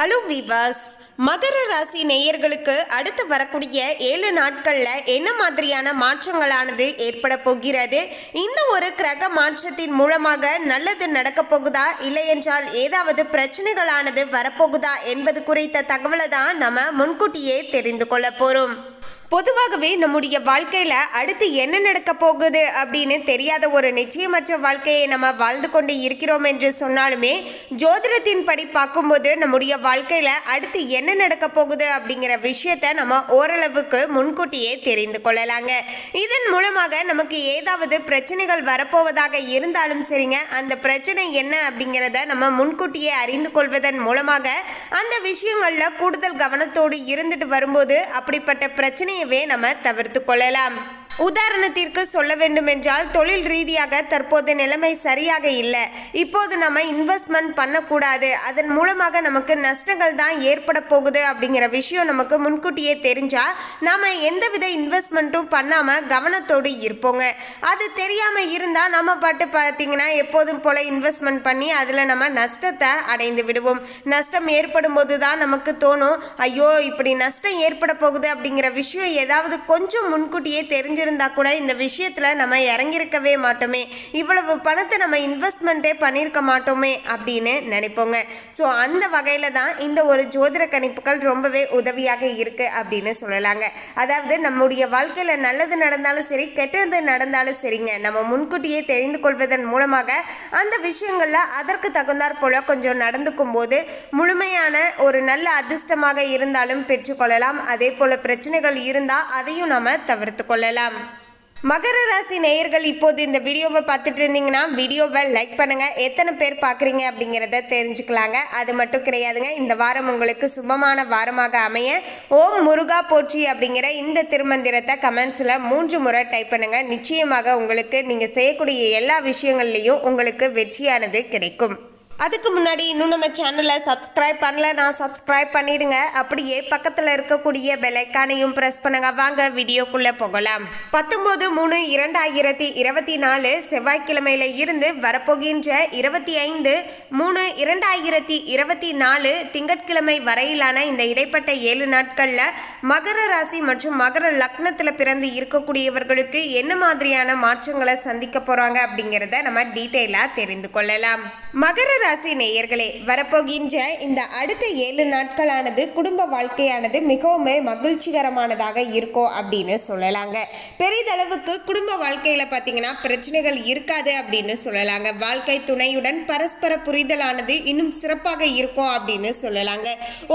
Hello விவாஸ் மகர ராசி நேயர்களுக்கு அடுத்து வரக்கூடிய ஏழு நாட்களில் என்ன மாதிரியான மாற்றங்களானது ஏற்பட போகிறது? இந்த ஒரு கிரக மாற்றத்தின் மூலமாக நல்லது நடக்கப் போகுதா? இல்லை என்றால் ஏதாவது பிரச்சனைகளானது வரப்போகுதா? என்பது குறித்த தகவலை தான் நம்ம முன்கூட்டியே தெரிந்து கொள்ள போகிறோம் பொதுவாகவே நம்முடைய வாழ்க்கையில் அடுத்து என்ன நடக்க போகுது அப்படின்னு தெரியாத ஒரு நிச்சயமற்ற வாழ்க்கையை நம்ம வாழ்ந்து கொண்டு இருக்கிறோம் என்று சொன்னாலுமே ஜோதிடத்தின் படி பார்க்கும்போது நம்முடைய வாழ்க்கையில் அடுத்து என்ன நடக்க போகுது அப்படிங்கிற விஷயத்த நம்ம ஓரளவுக்கு முன்கூட்டியே தெரிந்து கொள்ளலாங்க. இதன் மூலமாக நமக்கு ஏதாவது பிரச்சனைகள் வரப்போவதாக இருந்தாலும் சரிங்க அந்த பிரச்சனை என்ன அப்படிங்கிறத நம்ம முன்கூட்டியே அறிந்து கொள்வதன் மூலமாக அந்த விஷயங்களில் கூடுதல் கவனத்தோடு இருந்துட்டு வரும்போது அப்படிப்பட்ட பிரச்சனையவே நம்ம தவிர்த்து கொள்ளலாம். உதாரணத்திற்கு சொல்ல வேண்டும் என்றால் தொழில் ரீதியாக தற்போது நிலைமை சரியாக இல்லை. இப்போது நம்ம இன்வெஸ்ட்மெண்ட் பண்ணக்கூடாது. அதன் மூலமாக நமக்கு நஷ்டங்கள் தான் ஏற்பட போகுது அப்படிங்கிற விஷயம் நமக்கு முன்கூட்டியே தெரிஞ்சா நாம எந்தவித இன்வெஸ்ட்மெண்ட்டும் பண்ணாம கவனத்தோடு இருப்போங்க. அது தெரியாம இருந்தா நம்ம பாட்டு பார்த்தீங்கன்னா எப்போதும் போல இன்வெஸ்ட்மெண்ட் பண்ணி அதில் நம்ம நஷ்டத்தை அடைந்து விடுவோம். நஷ்டம் ஏற்படும் போது தான் நமக்கு தோணும் ஐயோ இப்படி நஷ்டம் ஏற்பட போகுது அப்படிங்கிற விஷயம் ஏதாவது கொஞ்சம் முன்கூட்டியே இருந்தால் கூட இந்த விஷயத்தில் நம்ம இறங்கியிருக்கவே மாட்டோமே. இவ்வளவு பணத்தை நம்ம இன்வெஸ்ட்மெண்ட்டே பண்ணியிருக்க மாட்டோமே அப்படின்னு நினைப்போங்க. ஸோ அந்த வகையில் தான் இந்த ஒரு ஜோதிட கணிப்புகள் ரொம்பவே உதவியாக இருக்குது அப்படின்னு சொல்லலாங்க. அதாவது நம்முடைய வாழ்க்கையில் நல்லது நடந்தாலும் சரி கெட்டது நடந்தாலும் சரிங்க. நம்ம முன்கூட்டியே தெரிந்து கொள்வதன் மூலமாக அந்த விஷயங்களில் அதற்கு தகுந்தாற் போல கொஞ்சம் நடந்துக்கும் போது முழுமையான ஒரு நல்ல அதிர்ஷ்டமாக இருந்தாலும் பெற்றுக்கொள்ளலாம். அதே போல் பிரச்சனைகள் இருந்தால் அதையும் நம்ம தவிர்த்து கொள்ளலாம். மகர ராசி நேயர்கள் இப்போது இந்த வீடியோவை பார்த்துட்டு இருந்தீங்கன்னா வீடியோவை லைக் பண்ணுங்க. எத்தனை பேர் பார்க்குறீங்க அப்படிங்கிறத தெரிஞ்சுக்கலாங்க. அது மட்டும் கிடையாதுங்க. இந்த வாரம் உங்களுக்கு சுபமான வாரமாக அமைய ஓம் முருகா போற்றி அப்படிங்கிற இந்த திருமந்திரத்தை கமெண்ட்ஸில் மூன்று முறை டைப் பண்ணுங்க. நிச்சயமாக உங்களுக்கு நீங்கள் செய்யக்கூடிய எல்லா விஷயங்கள்லையும் உங்களுக்கு வெற்றியானது கிடைக்கும். அதுக்கு முன்னாடி இன்னும் நம்ம சேனலை சப்ஸ்கிரைப் நான் சப்ஸ்கிரைப் பண்ணிடுங்க. அப்படியே பக்கத்தில் இருக்கக்கூடிய பெலைக்கானையும் ப்ரெஸ் பண்ணுங்க. வாங்க வீடியோக்குள்ளே போகலாம். பத்தொம்போது மூணு இரண்டாயிரத்தி இருபத்தி நாலு செவ்வாய்க்கிழமையில இருந்து வரப்போகின்ற இருபத்தி ஐந்து மூணு இரண்டாயிரத்தி இருபத்தி நாலு திங்கட்கிழமை வரையிலான இந்த இடைப்பட்ட ஏழு நாட்களில் மகர ராசி மற்றும் மகர லக்னத்தில் பிறந்து இருக்கக்கூடியவர்களுக்கு என்ன மாதிரியான மாற்றங்களை சந்திக்க போகிறாங்க அப்படிங்கிறத நம்ம டீட்டெயிலாக தெரிந்து கொள்ளலாம். மகர ராசி நேயர்களே வரப்போகின்ற இந்த அடுத்த ஏழு நாட்களானது குடும்ப வாழ்க்கையானது மிகவும் மகிழ்ச்சிகரமானதாக இருக்கும் அப்படின்னு சொல்லலாங்க. பெரிதளவுக்கு குடும்ப வாழ்க்கையில் பார்த்தீங்கன்னா பிரச்சனைகள் இருக்காது அப்படின்னு சொல்லலாங்க. வாழ்க்கை துணையுடன் பரஸ்பர புரிதலானது இன்னும் சிறப்பாக இருக்கும் அப்படின்னு சொல்லலாங்க.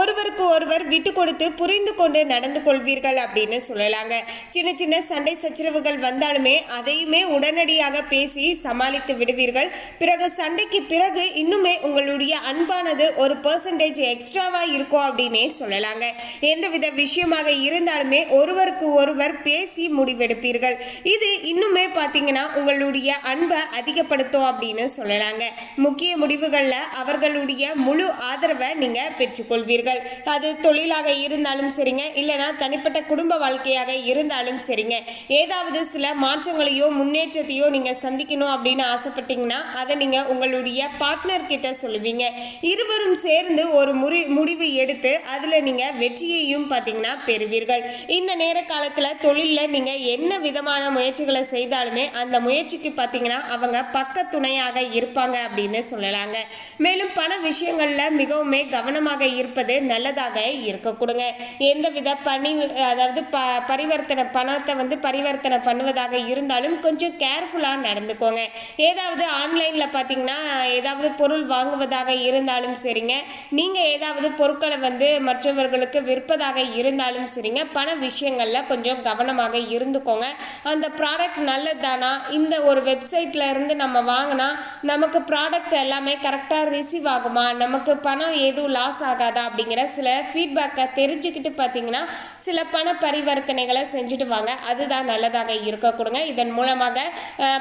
ஒருவருக்கு ஒருவர் விட்டு கொடுத்து புரிந்து கொண்டு நடந்து கொள்வீர்கள் அப்படின்னு சொல்லலாங்க. சின்ன சின்ன சண்டை சச்சரவுகள் வந்தாலுமே அதையுமே உடனடியாக பேசி சமாளித்து விடுவீர்கள். பிறகு சண்டைக்கு பிறகு இன்னும் உங்களுடைய அன்பானது ஒரு பர்சன்டேஜ் எக்ஸ்ட்ராவாக இருக்கும் அப்படின்னே சொல்லலாங்க. எந்தவித விஷயமாக இருந்தாலுமே ஒருவருக்கு ஒருவர் பேசி முடிவெடுப்பீர்கள். இது இன்னுமே பார்த்தீங்கன்னா உங்களுடைய அன்பை அதிகப்படுத்தும் அப்படின்னு சொல்லலாங்க. முக்கிய முடிவுகளில் அவர்களுடைய முழு ஆதரவை நீங்கள் பெற்றுக்கொள்வீர்கள். அது தொழிலாக இருந்தாலும் சரிங்க இல்லைனா தனிப்பட்ட குடும்ப வாழ்க்கையாக இருந்தாலும் சரிங்க. ஏதாவது சில மாற்றங்களையோ முன்னேற்றத்தையோ நீங்கள் சந்திக்கணும் அப்படின்னு ஆசைப்பட்டீங்கன்னா அதை நீங்கள் உங்களுடைய பார்ட்னர் கிட்ட சொல்லுவீங்க. இருவரும் சேர்ந்து ஒரு முறி முடிவு எடுத்து அதில் நீங்கள் வெற்றியையும் பார்த்தீங்கன்னா பெறுவீர்கள். இந்த நேர காலத்தில் தொழிலில் நீங்கள் என்ன விதமான முயற்சிகளை செய்தாலுமே அந்த முயற்சிக்கு பார்த்தீங்கன்னா அவங்க பக்க துணையாக இருப்பாங்க அப்படின்னு சொல்லலாங்க. மேலும் பண விஷயங்களில் மிகவுமே கவனமாக இருப்பது நல்லதாக இருக்கக்கூடுங்க எந்தவித பணி அதாவது ப பரிவர்த்தனை பணத்தை வந்து பரிவர்த்தனை பண்ணுவதாக இருந்தாலும் கொஞ்சம் கேர்ஃபுல்லாக நடந்துக்கோங்க. ஏதாவது ஆன்லைனில் பார்த்தீங்கன்னா ஏதாவது பொருள் வாங்குவதாக இருந்தாலும் சரிங்க. நீங்கள் ஏதாவது பொருட்களை வந்து மற்றவர்களுக்கு விற்பதாக இருந்தாலும் சரிங்க. பண விஷயங்களில் கொஞ்சம் கவனமாக இருந்துக்கோங்க. அந்த ப்ராடக்ட் நல்லதானா? இந்த ஒரு வெப்சைட்டில் இருந்து நம்ம வாங்கினா நமக்கு ப்ராடக்ட் எல்லாமே கரெக்டாக ரிசீவ் ஆகுமா? நமக்கு பணம் எதுவும் லாஸ் ஆகாதா? அப்படிங்கிற சில ஃபீட்பேக்கை தெரிஞ்சுக்கிட்டு பார்த்தீங்கன்னா சில பண பரிவர்த்தனைகளை செஞ்சுட்டு வாங்க. அதுதான் நல்லதாக இருக்க கொடுங்க. இதன் மூலமாக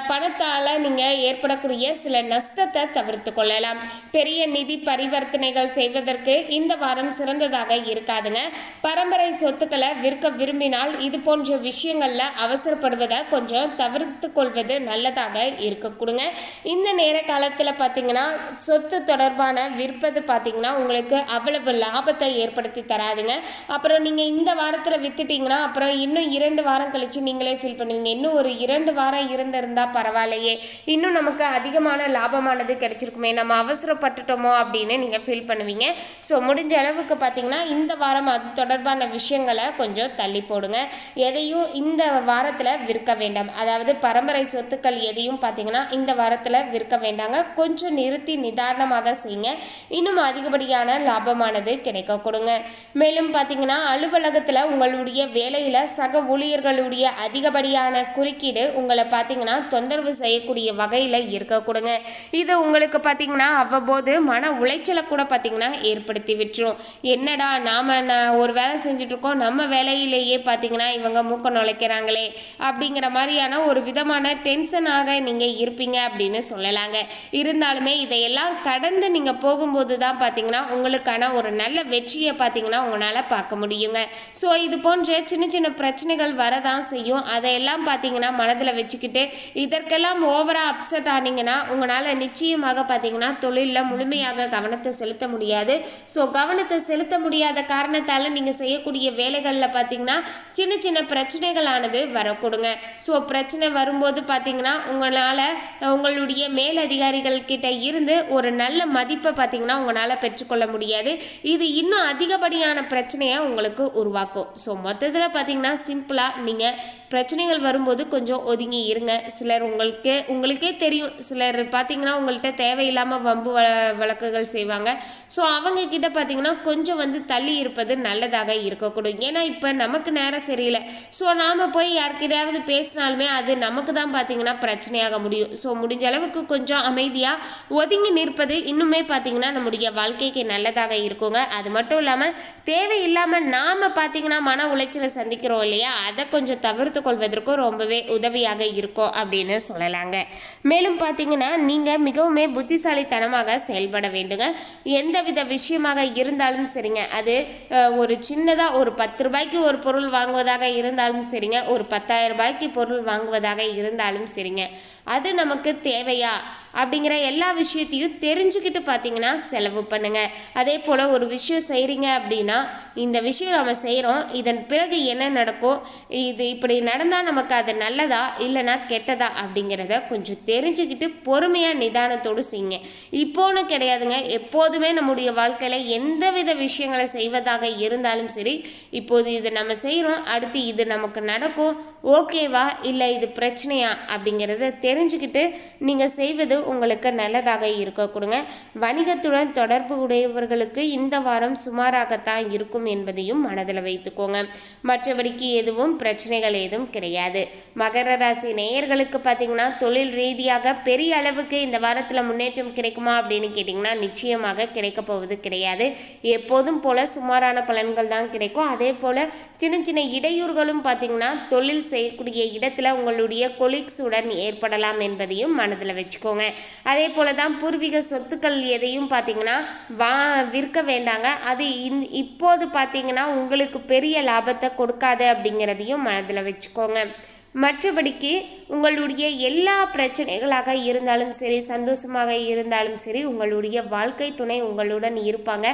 பணத்தால் நீங்கள் ஏற்படக்கூடிய சில நஷ்டத்தை தவிர்த்து கொள்ளலாம் கொள்ளலாம் பெரிய நிதி பரிவர்த்தனைகள் செய்வதற்கு இந்த வாரம் சிறந்ததாக இருக்காதுங்க. பரம்பரை சொத்துக்களை விற்க விரும்பினால் இது போன்ற விஷயங்கள்ல அவசரப்படுவதை கொஞ்சம் தவிர்த்து கொள்வது நல்லதாக இருக்க கொடுங்க இந்த நேர காலத்தில் பார்த்தீங்கன்னா சொத்து தொடர்பான விற்பது பார்த்தீங்கன்னா உங்களுக்கு அவ்வளவு லாபத்தை ஏற்படுத்தி தராதுங்க. அப்புறம் நீங்கள் இந்த வாரத்தில் வித்துட்டீங்கன்னா அப்புறம் இன்னும் இரண்டு வாரம் கழிச்சு நீங்களே ஃபீல் பண்ணுவீங்க. இன்னும் ஒரு இரண்டு வாரம் இருந்திருந்தா பரவாயில்லையே. இன்னும் நமக்கு அதிகமான லாபமானது கிடைச்சிருக்குமே. நம்ம அவசரப்பட்டுட்டோமோ அப்படின்னு நீங்கள் ஃபீல் பண்ணுவீங்க. ஸோ முடிஞ்ச அளவுக்கு பார்த்தீங்கன்னா இந்த வாரம் அது தொடர்பான விஷயங்களை கொஞ்சம் தள்ளி போடுங்க. எதையும் இந்த வாரத்தில் விற்க வேண்டாம். அதாவது பரம்பரை சொத்துக்கள் எதையும் பார்த்தீங்கன்னா இந்த வாரத்தில் விற்க வேண்டாங்க. கொஞ்சம் நிறுத்தி நிதானமாக செய்யுங்க. இன்னும் அதிகப்படியான லாபமானது கிடைக்க கொடுங்க. மேலும் பார்த்தீங்கன்னா அலுவலகத்தில் உங்களுடைய வேலையில் சக ஊழியர்களுடைய அதிகப்படியான குறுக்கீடு உங்களை பார்த்தீங்கன்னா தொந்தரவு செய்யக்கூடிய வகையில் இருக்க கொடுங்க. இது உங்களுக்கு பார்த்தீங்கன்னா அவ்வப்போது மன உளைச்சலை கூட பார்த்திங்கன்னா ஏற்படுத்தி விட்டுரும். என்னடா நாம் நான் ஒரு வேலை செஞ்சிட்ருக்கோம் நம்ம வேலையிலேயே பார்த்தீங்கன்னா இவங்க மூக்க நுழைக்கிறாங்களே அப்படிங்கிற மாதிரியான ஒரு விதமான டென்ஷனாக நீங்கள் இருப்பீங்க அப்படின்னு சொல்லலாங்க. இருந்தாலுமே இதையெல்லாம் கடந்து நீங்கள் போகும்போது தான் பார்த்தீங்கன்னா உங்களுக்கான ஒரு நல்ல வெற்றியை பார்த்தீங்கன்னா உங்களால் பார்க்க முடியுங்க. ஸோ இது போன்ற சின்ன சின்ன பிரச்சனைகள் வரதான் செய்யும். அதையெல்லாம் பார்த்தீங்கன்னா மனதில் வச்சுக்கிட்டு இதற்கெல்லாம் ஓவராக அப்செட் ஆனீங்கன்னா உங்களால் நிச்சயமாக பார்த்தீங்கன்னா தொழிலில் முழுமையாக கவனத்தை செலுத்த முடியாது. ஸோ கவனத்தை செலுத்த முடியாத காரணத்தால் நீங்கள் செய்யக்கூடிய வேலைகளில் பார்த்தீங்கன்னா சின்ன சின்ன பிரச்சனைகளானது வரக்கூடுங்க. ஸோ பிரச்சனை வரும்போது பார்த்தீங்கன்னா உங்களால் உங்களுடைய மேலதிகாரிகள் கிட்ட இருந்து ஒரு நல்ல மதிப்பை பார்த்தீங்கன்னா உங்களால் பெற்றுக்கொள்ள முடியாது. இது இன்னும் அதிகப்படியான பிரச்சனையை உங்களுக்கு உருவாக்கும். ஸோ மொத்தத்தில் பார்த்தீங்கன்னா சிம்பிளாக நீங்கள் பிரச்சனைகள் வரும்போது கொஞ்சம் ஒதுங்கி இருங்க. சிலர் உங்களுக்கு உங்களுக்கே தெரியும். சிலர் பார்த்தீங்கன்னா உங்கள்கிட்ட தேவையில்லாமல் வம்பு வ வழக்குகள் செய்வாங்க. ஸோ அவங்க கிட்ட பார்த்தீங்கன்னா கொஞ்சம் வந்து தள்ளி இருப்பது நல்லதாக இருக்கக்கூடும். ஏன்னா இப்போ நமக்கு நேரம் சரியில்லை. ஸோ நாம் போய் யார்கிட்டயாவது பேசினாலுமே அது நமக்கு தான் பார்த்தீங்கன்னா பிரச்சனையாக முடியும். ஸோ முடிஞ்ச அளவுக்கு கொஞ்சம் அமைதியாக ஒதுங்கி நிற்பது இன்னுமே பார்த்தீங்கன்னா நம்முடைய வாழ்க்கைக்கு நல்லதாக இருக்குங்க. அது மட்டும் இல்லாமல் தேவையில்லாமல் நாம் பார்த்தீங்கன்னா மன உளைச்சலை சந்திக்கிறோம் இல்லையா? அதை கொஞ்சம் தவிர்த்து கொள்வதற்கும் ரொம்பவே உதவியாக இருக்கும் அப்படின்னு சொல்லலாங்க. மேலும் பார்த்தீங்கன்னா நீங்கள் மிகவுமே புத்திசாலித்தனமாக செயல்பட வேண்டுங்க. எந்தவித விஷயமாக இருந்தாலும் சரிங்க. அது அஹ், ஒரு சின்னதாக ஒரு பத்து ரூபாய்க்கு ஒரு பொருள் வாங்குவதாக இருந்தாலும் சரிங்க. ஒரு பத்தாயிரம் ரூபாய்க்கு பொருள் வாங்குவதாக இருந்தாலும் சரிங்க. அது நமக்கு தேவையா? அப்படிங்கிற எல்லா விஷயத்தையும் தெரிஞ்சுக்கிட்டு பார்த்தீங்கன்னா செலவு பண்ணுங்கள் அதே போல் ஒரு விஷயம் செய்கிறீங்க அப்படின்னா இந்த விஷயம் நம்ம செய்கிறோம் இதன் பிறகு என்ன நடக்கும்? இது இப்படி நடந்தால் நமக்கு அது நல்லதா? இல்லைனா கெட்டதா? அப்படிங்கிறத கொஞ்சம் தெரிஞ்சுக்கிட்டு பொறுமையாக நிதானத்தோடு செய்யுங்க. இப்போன்னு கிடையாதுங்க. எப்போதுமே நம்முடைய வாழ்க்கையில் எந்தவித விஷயங்களை செய்வதாக இருந்தாலும் சரி இப்போது இது நம்ம செய்கிறோம் அடுத்து இது நமக்கு நடக்கும். ஓகேவா? இல்லை இது பிரச்சனையா? அப்படிங்கிறத தெரிஞ்சுக்கிட்டு நீங்கள் செய்வது உங்களுக்கு நல்லதாக இருக்க கொடுங்க. வணிகத்துடன் தொடர்பு உடையவர்களுக்கு இந்த வாரம் சுமாராகத்தான் இருக்கும் என்பதையும் மனதில் வைத்துக்கோங்க. மற்றபடிக்கு எதுவும் பிரச்சனைகள் எதுவும் கிடையாது. மகர ராசி நேயர்களுக்கு பார்த்தீங்கன்னா தொழில் ரீதியாக பெரிய அளவுக்கு இந்த வாரத்தில் முன்னேற்றம் கிடைக்குமா அப்படின்னு கேட்டிங்கன்னா நிச்சயமாக கிடைக்க போவது கிடையாது. எப்போதும் போல சுமாரான பலன்கள் தான் கிடைக்கும். அதே போல் சின்ன சின்ன இடையூறுகளும் பார்த்தீங்கன்னா தொழில் செய்யக்கூடிய இடத்துல உங்களுடைய கொலீக்ஸுடன் ஏற்படலாம். என்பதையும் மனதில் வச்சுக்கோங்க. அதே போல தான் பூர்வீக சொத்துக்கள் எதையும் பார்த்தீங்கன்னா வா விற்க வேண்டாங்க. அது இந் இப்போது பார்த்தீங்கன்னா உங்களுக்கு பெரிய லாபத்தை கொடுக்காது அப்படிங்கிறதையும் மனதில் வச்சுக்கோங்க. மற்றபடிக்கு உங்களுடைய எல்லா பிரச்சனைகளாக இருந்தாலும் சரி சந்தோஷமாக இருந்தாலும் சரி உங்களுடைய வாழ்க்கை துணை உங்களுடன் இருப்பாங்க.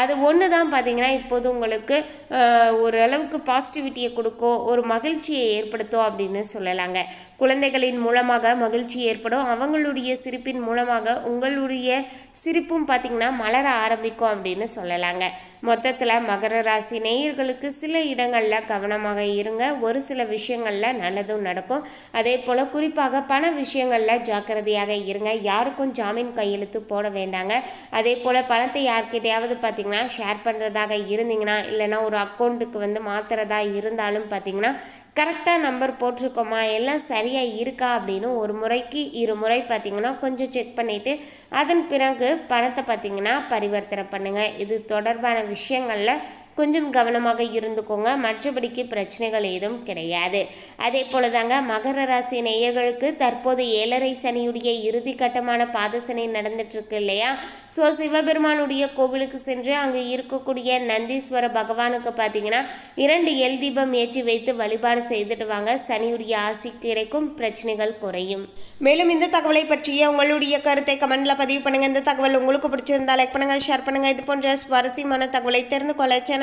அது ஒன்று தான் பார்த்தீங்கன்னா இப்போது உங்களுக்கு ஓரளவுக்கு ஒரு அளவுக்கு பாசிட்டிவிட்டியை கொடுக்கும் ஒரு மகிழ்ச்சியை ஏற்படுத்தும் அப்படின்னு சொல்லலாங்க. குழந்தைகளின் மூலமாக மகிழ்ச்சி ஏற்படும். அவங்களுடைய சிரிப்பின் மூலமாக உங்களுடைய சிரிப்பும் பார்த்திங்கன்னா மலர ஆரம்பிக்கும் அப்படின்னு சொல்லலாங்க. மொத்தத்தில் மகர ராசி நேயர்களுக்கு சில இடங்களில் கவனமாக இருங்க. ஒரு சில விஷயங்களில் நல்லதும் நடக்கும். அதே போல் குறிப்பாக பண விஷயங்களில் ஜாக்கிரதையாக இருங்க. யாருக்கும் ஜாமீன் கையெழுத்து போட வேண்டாங்க. அதே போல் பணத்தை யார்கிட்டையாவது பார்த்தீங்கன்னா ஷேர் பண்ணுறதாக இருந்தீங்கன்னா இல்லைன்னா ஒரு அக்கௌண்ட்டுக்கு வந்து மாற்றுறதா இருந்தாலும் பார்த்தீங்கன்னா கரெக்டாக நம்பர் போட்டிருக்கோமா? எல்லாம் சரியாக இருக்கா அப்படின்னு ஒரு முறைக்கு இரு முறை பார்த்தீங்கன்னா கொஞ்சம் செக் பண்ணிவிட்டு அதன் பிறகு பணத்தை பார்த்தீங்கன்னா பரிவர்த்தனை பண்ணுங்கள் இது தொடர்பான விஷயங்களில் கொஞ்சம் கவனமாக இருந்துக்கோங்க. மற்றபடிக்கு பிரச்சனைகள் ஏதும் கிடையாது. அதே போல தாங்க மகர ராசி நேயர்களுக்கு தற்போது ஏழரை சனியுடைய இறுதி கட்டமான பாதசனை நடந்துட்டு இருக்கு இல்லையா? ஸோ சிவபெருமானுடைய கோவிலுக்கு சென்று அங்கே இருக்கக்கூடிய நந்தீஸ்வர பகவானுக்கு பார்த்தீங்கன்னா இரண்டு எல் தீபம் ஏற்றி வைத்து வழிபாடு செய்துட்டு வாங்க. சனியுடைய ஆசி கிடைக்கும் பிரச்சனைகள் குறையும். மேலும் இந்த தகவலை பற்றிய உங்களுடைய கருத்தை கமெண்ட்ல பதிவு பண்ணுங்க. இந்த தகவல் உங்களுக்கு பிடிச்சிருந்தா லைக் பண்ணுங்க ஷேர் பண்ணுங்க. இது போன்ற சுவாரஸ்யமான தகவலை தெரிந்து கொள்ள சேனல்